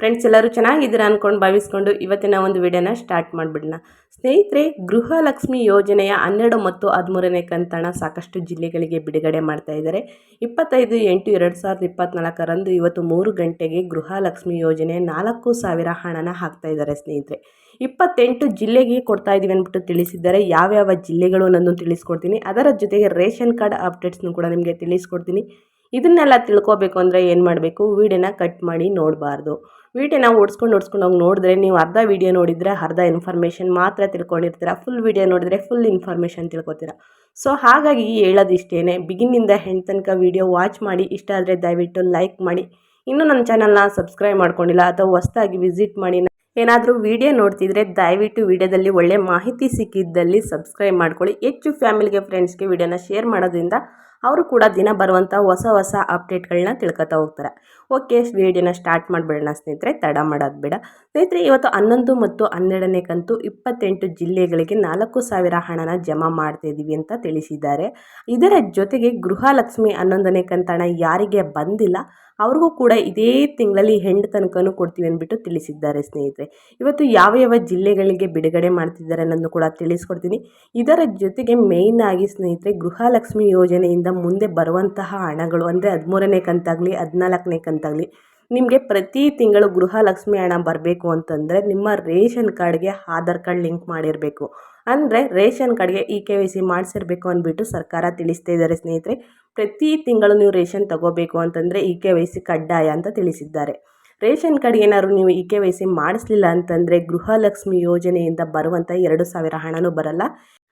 friends ಎಲ್ಲರೂ ಚೆನ್ನಾಗಿದ್ದೀರಾ ಅಂದ್ಕೊಂಡು ಭಾವಿಸ್ಕೊಂಡು ಇವತ್ತಿನ ಒಂದು ವಿಡಿಯೋನ ಸ್ಟಾರ್ಟ್ ಮಾಡಿಬಿಡೋಣ. ಸ್ನೇಹಿತರೆ, ಗೃಹಲಕ್ಷ್ಮಿ ಯೋಜನೆಯ ಹನ್ನೆರಡು ಮತ್ತು ಹದಿಮೂರನೇ ಕಂತಣ ಸಾಕಷ್ಟು ಜಿಲ್ಲೆಗಳಿಗೆ ಬಿಡುಗಡೆ ಮಾಡ್ತಾ ಇದ್ದಾರೆ. ಇಪ್ಪತ್ತೈದು ಎಂಟು ಎರಡು ಸಾವಿರದ ಇಪ್ಪತ್ತ್ನಾಲ್ಕರಂದು ಇವತ್ತು ಮೂರು ಗಂಟೆಗೆ ಗೃಹಲಕ್ಷ್ಮಿ ಯೋಜನೆ ನಾಲ್ಕು ಸಾವಿರ ಹಣನ ಹಾಕ್ತಾ ಇದ್ದಾರೆ ಸ್ನೇಹಿತರೆ. ಇಪ್ಪತ್ತೆಂಟು ಜಿಲ್ಲೆಗೆ ಕೊಡ್ತಾ ಇದ್ದೀವಿ ಅಂದ್ಬಿಟ್ಟು ತಿಳಿಸಿದ್ದಾರೆ ಯಾವ್ಯಾವ ಜಿಲ್ಲೆಗಳು ಅನ್ನೋದನ್ನು ತಿಳಿಸ್ಕೊಡ್ತೀನಿ. ಅದರ ಜೊತೆಗೆ ರೇಷನ್ ಕಾರ್ಡ್ ಅಪ್ಡೇಟ್ಸ್ನು ಕೂಡ ನಿಮಗೆ ತಿಳಿಸ್ಕೊಡ್ತೀನಿ. ಇದನ್ನೆಲ್ಲ ತಿಳ್ಕೊಬೇಕು ಅಂದರೆ ಏನು ಮಾಡಬೇಕು? ವೀಡಿಯೋನ ಕಟ್ ಮಾಡಿ ನೋಡಬಾರ್ದು. ವೀಡಿಯೋನ ಓಡಿಸ್ಕೊಂಡು ಓಡಿಸ್ಕೊಂಡು ಹೋಗಿ ನೋಡಿದ್ರೆ ನೀವು ಅರ್ಧ ವೀಡಿಯೋ ನೋಡಿದರೆ ಅರ್ಧ ಇನ್ಫಾರ್ಮೇಷನ್ ಮಾತ್ರ ತಿಳ್ಕೊಂಡಿರ್ತೀರ ಫುಲ್ ವೀಡಿಯೋ ನೋಡಿದ್ರೆ ಫುಲ್ ಇನ್ಫಾರ್ಮೇಷನ್ ತಿಳ್ಕೊತೀರ. ಸೊ ಹಾಗಾಗಿ ಹೇಳೋದಿಷ್ಟೇ ಬಿಗಿನಿಂದ ಹೆಣ್ಣು ತನಕ ವೀಡಿಯೋ ವಾಚ್ ಮಾಡಿ, ಇಷ್ಟ ಆದರೆ ದಯವಿಟ್ಟು ಲೈಕ್ ಮಾಡಿ. ಇನ್ನೂ ನನ್ನ ಚಾನಲ್ನ ಸಬ್ಸ್ಕ್ರೈಬ್ ಮಾಡ್ಕೊಂಡಿಲ್ಲ, ಅಥವಾ ಹೊಸ್ದಾಗಿ ವಿಸಿಟ್ ಮಾಡಿ, ಏನಾದರೂ ವಿಡಿಯೋ ನೋಡ್ತಿದ್ರೆ ದಯವಿಟ್ಟು ವಿಡಿಯೋದಲ್ಲಿ ಒಳ್ಳೆ ಮಾಹಿತಿ ಸಿಕ್ಕಿದ್ದಲ್ಲಿ ಸಬ್ಸ್ಕ್ರೈಬ್ ಮಾಡ್ಕೊಳ್ಳಿ. ಹೆಚ್ಚು ಫ್ಯಾಮಿಲಿಗೆ ಫ್ರೆಂಡ್ಸ್ಗೆ ವಿಡಿಯೋನ ಶೇರ್ ಮಾಡೋದ್ರಿಂದ ಅವರು ಕೂಡ ದಿನ ಬರುವಂಥ ಹೊಸ ಹೊಸ ಅಪ್ಡೇಟ್ಗಳನ್ನ ತಿಳ್ಕೊತಾ ಹೋಗ್ತಾರೆ. ಓಕೆ ವಿಡಿಯೋನ ಸ್ಟಾರ್ಟ್ ಮಾಡಿಬಿಡೋಣ ಸ್ನೇಹಿತರೆ. ತಡ ಮಾಡೋದು ಬೇಡ. ಸ್ನೇಹಿತರೆ, ಇವತ್ತು ಹನ್ನೊಂದು ಮತ್ತು ಹನ್ನೆರಡನೇ ಕಂತು ಇಪ್ಪತ್ತೆಂಟು ಜಿಲ್ಲೆಗಳಿಗೆ ನಾಲ್ಕು ಸಾವಿರ ಹಣನ ಜಮಾ ಮಾಡ್ತಾಯಿದ್ದೀವಿ ಅಂತ ತಿಳಿಸಿದ್ದಾರೆ. ಇದರ ಜೊತೆಗೆ ಗೃಹಲಕ್ಷ್ಮಿ ಹನ್ನೊಂದನೇ ಕಂತಣ ಯಾರಿಗೆ ಬಂದಿಲ್ಲ, ಅವ್ರಿಗೂ ಕೂಡ ಇದೇ ತಿಂಗಳಲ್ಲಿ ಹೆಣ್ಣು ತನಕನೂ ಕೊಡ್ತೀವಿ ಅಂದ್ಬಿಟ್ಟು ತಿಳಿಸಿದ್ದಾರೆ ಸ್ನೇಹಿತರೆ. ಇವತ್ತು ಯಾವ ಯಾವ ಜಿಲ್ಲೆಗಳಿಗೆ ಬಿಡುಗಡೆ ಮಾಡ್ತಿದ್ದಾರೆ ಅನ್ನೋದು ಕೂಡ ತಿಳಿಸ್ಕೊಡ್ತೀನಿ. ಇದರ ಜೊತೆಗೆ ಮೇಯ್ನ್ ಆಗಿ ಸ್ನೇಹಿತರೆ, ಗೃಹಲಕ್ಷ್ಮಿ ಯೋಜನೆಯಿಂದ ಮುಂದೆ ಬರುವಂತಹ ಹಣಗಳು, ಅಂದರೆ ಹದಿಮೂರನೇ ಕಂತಾಗಲಿ, ಹದಿನಾಲ್ಕನೇ ಕಂತಾಗಲಿ, ನಿಮಗೆ ಪ್ರತಿ ತಿಂಗಳು ಗೃಹಲಕ್ಷ್ಮಿ ಹಣ ಬರಬೇಕು ಅಂತಂದರೆ ನಿಮ್ಮ ರೇಷನ್ ಕಾರ್ಡ್ಗೆ ಆಧಾರ್ ಕಾರ್ಡ್ ಲಿಂಕ್ ಮಾಡಿರಬೇಕು. ಅಂದರೆ ರೇಷನ್ ಕಾರ್ಡ್ಗೆ ಇ ಕೆ ವೈ ಸಿ ಮಾಡಿಸಿರ್ಬೇಕು ಅಂದ್ಬಿಟ್ಟು ಸರ್ಕಾರ ತಿಳಿಸ್ತಾ ಇದ್ದಾರೆ ಸ್ನೇಹಿತರೆ. ಪ್ರತಿ ತಿಂಗಳು ನೀವು ರೇಷನ್ ತಗೋಬೇಕು ಅಂತಂದರೆ ಇ ಕೆ ವೈ ಸಿ ಕಡ್ಡಾಯ ಅಂತ ತಿಳಿಸಿದ್ದಾರೆ. ರೇಷನ್ ಕಾರ್ಡ್ ಏನಾದ್ರು ನೀವು ಇ ಕೆ ವೈ ಸಿ ಮಾಡಿಸ್ಲಿಲ್ಲ ಅಂತಂದರೆ ಗೃಹಲಕ್ಷ್ಮಿ ಯೋಜನೆಯಿಂದ ಬರುವಂಥ ಎರಡು ಸಾವಿರ ಹಣನೂ ಬರಲ್ಲ.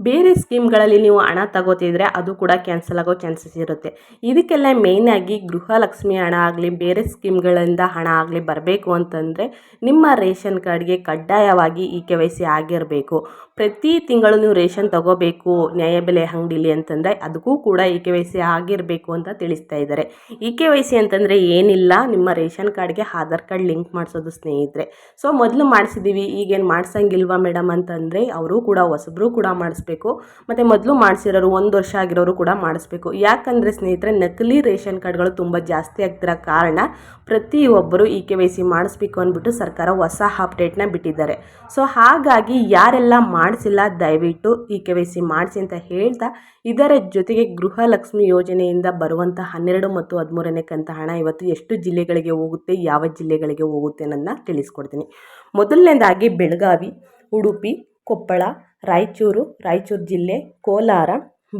ಬೇರೆ ಸ್ಕೀಮ್ಗಳಲ್ಲಿ ನೀವು ಹಣ ತಗೋತಿದ್ರೆ ಅದು ಕೂಡ ಕ್ಯಾನ್ಸಲ್ ಆಗೋ ಚಾನ್ಸಸ್ ಇರುತ್ತೆ. ಇದಕ್ಕೆಲ್ಲ ಮೇಯ್ನಾಗಿ ಗೃಹಲಕ್ಷ್ಮಿ ಹಣ ಆಗಲಿ, ಬೇರೆ ಸ್ಕೀಮ್ಗಳಿಂದ ಹಣ ಆಗಲಿ ಬರಬೇಕು ಅಂತಂದರೆ ನಿಮ್ಮ ರೇಷನ್ ಕಾರ್ಡ್ಗೆ ಕಡ್ಡಾಯವಾಗಿ ಈ ಕೆ ವೈ ಸಿ ಆಗಿರಬೇಕು. ಪ್ರತಿ ತಿಂಗಳು ನೀವು ರೇಷನ್ ತಗೋಬೇಕು ನ್ಯಾಯಬೆಲೆ ಅಂಗಡಿಲಿ ಅಂತಂದರೆ ಅದಕ್ಕೂ ಕೂಡ ಇ ಕೆ ವೈ ಸಿ ಆಗಿರಬೇಕು ಅಂತ ತಿಳಿಸ್ತಾ ಇದ್ದಾರೆ. ಇ ಕೆ ವೈ ಸಿ ಅಂತಂದರೆ ಏನಿಲ್ಲ, ನಿಮ್ಮ ರೇಷನ್ ಕಾರ್ಡ್ಗೆ ಆಧಾರ್ ಕಾರ್ಡ್ ಲಿಂಕ್ ಮಾಡಿಸೋದು ಸ್ನೇಹಿತರೆ. ಸೊ, ಮೊದಲು ಮಾಡಿಸಿದ್ದೀವಿ ಈಗೇನು ಮಾಡ್ಸಂಗಿಲ್ವಾ ಮೇಡಮ್ ಅಂತಂದರೆ ಅವರು ಕೂಡ, ಹೊಸಬ್ರು ಕೂಡ ಮಾಡಿಸ್ಬೇಕು. ಮತ್ತು ಮೊದಲು ಮಾಡಿಸಿರೋರು ಒಂದು ವರ್ಷ ಆಗಿರೋರು ಕೂಡ ಮಾಡಿಸ್ಬೇಕು. ಯಾಕಂದರೆ ಸ್ನೇಹಿತರೆ, ನಕಲಿ ರೇಷನ್ ಕಾರ್ಡ್ಗಳು ತುಂಬ ಜಾಸ್ತಿ ಆಗ್ತಿರೋ ಕಾರಣ ಪ್ರತಿಯೊಬ್ಬರು ಇ ಕೆ ವೈ ಸಿ ಮಾಡಿಸ್ಬೇಕು ಅಂದ್ಬಿಟ್ಟು ಸರ್ಕಾರ ಹೊಸ ಅಪ್ಡೇಟ್ನ ಬಿಟ್ಟಿದ್ದಾರೆ. ಸೊ, ಹಾಗಾಗಿ ಯಾರೆಲ್ಲ ಮಾಡಿಸಿಲ್ಲ, ದಯವಿಟ್ಟು ಈ ಕೆ ವೈ ಸಿ ಮಾಡಿಸಿ ಅಂತ ಹೇಳ್ತಾ ಇದರ ಜೊತೆಗೆ ಗೃಹಲಕ್ಷ್ಮಿ ಯೋಜನೆಯಿಂದ ಬರುವಂಥ ಹನ್ನೆರಡು ಮತ್ತು ಹದಿಮೂರನೇ ಕಂತ ಹಣ ಇವತ್ತು ಎಷ್ಟು ಜಿಲ್ಲೆಗಳಿಗೆ ಹೋಗುತ್ತೆ, ಯಾವ ಜಿಲ್ಲೆಗಳಿಗೆ ಹೋಗುತ್ತೆ ಅನ್ನೋದನ್ನ ತಿಳಿಸ್ಕೊಡ್ತೀನಿ. ಮೊದಲನೇದಾಗಿ ಬೆಳಗಾವಿ, ಉಡುಪಿ, ಕೊಪ್ಪಳ, ರಾಯಚೂರು ರಾಯಚೂರು ಜಿಲ್ಲೆ, ಕೋಲಾರ,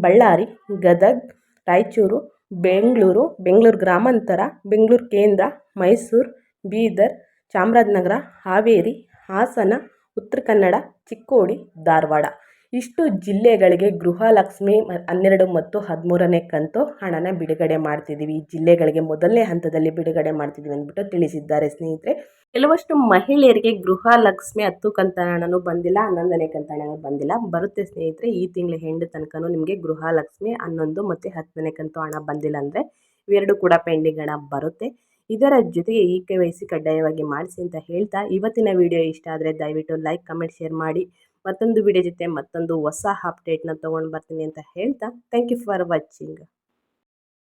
ಬಳ್ಳಾರಿ, ಗದಗ್, ರಾಯಚೂರು, ಬೆಂಗಳೂರು ಬೆಂಗಳೂರು ಗ್ರಾಮಾಂತರ, ಬೆಂಗಳೂರು ಕೇಂದ್ರ, ಮೈಸೂರು, ಬೀದರ್, ಚಾಮರಾಜನಗರ, ಹಾವೇರಿ, ಹಾಸನ ಉತ್ತರ ಕನ್ನಡ, ಚಿಕ್ಕೋಡಿ, ಧಾರವಾಡ. ಇಷ್ಟು ಜಿಲ್ಲೆಗಳಿಗೆ ಗೃಹಲಕ್ಷ್ಮಿ ಹನ್ನೆರಡು ಮತ್ತು ಹದಿಮೂರನೇ ಕಂತು ಹಣನ ಬಿಡುಗಡೆ ಮಾಡ್ತಿದ್ದೀವಿ. ಈ ಜಿಲ್ಲೆಗಳಿಗೆ ಮೊದಲನೇ ಹಂತದಲ್ಲಿ ಬಿಡುಗಡೆ ಮಾಡ್ತಿದ್ದೀವಿ ಅಂದ್ಬಿಟ್ಟು ತಿಳಿಸಿದ್ದಾರೆ ಸ್ನೇಹಿತರೆ. ಕೆಲವಷ್ಟು ಮಹಿಳೆಯರಿಗೆ ಗೃಹಲಕ್ಷ್ಮಿ ಹತ್ತು ಕಂತ ಹಣನೂ ಬಂದಿಲ್ಲ, ಹನ್ನೊಂದನೇ ಕಂತ ಹಣನೂ ಬಂದಿಲ್ಲ. ಬರುತ್ತೆ ಸ್ನೇಹಿತರೆ, ಈ ತಿಂಗಳ ಹೆಂಡು ತನಕನೂ ನಿಮಗೆ ಗೃಹಲಕ್ಷ್ಮಿ ಹನ್ನೊಂದು ಮತ್ತು ಹತ್ತನೇ ಕಂತು ಹಣ ಬಂದಿಲ್ಲ ಅಂದರೆ ಇವೆರಡು ಕೂಡ ಪೆಂಡಿಂಗ್ ಹಣ ಬರುತ್ತೆ. ಇದರ ಜೊತೆಗೆ ಇ ಕೆ ವೈ ಸಿ ಕಡ್ಡಾಯವಾಗಿ ಮಾಡಿಸಿ ಅಂತ ಹೇಳ್ತಾ ಇವತ್ತಿನ ವಿಡಿಯೋ ಇಷ್ಟ ಆದರೆ ದಯವಿಟ್ಟು ಲೈಕ್, ಕಮೆಂಟ್, ಶೇರ್ ಮಾಡಿ. ಮತ್ತೊಂದು ವಿಡಿಯೋ ಜೊತೆ ಮತ್ತೊಂದು ಹೊಸ ಅಪ್ಡೇಟ್ನ ತೊಗೊಂಡು ಬರ್ತೀನಿ ಅಂತ ಹೇಳ್ತಾ. Thank you for watching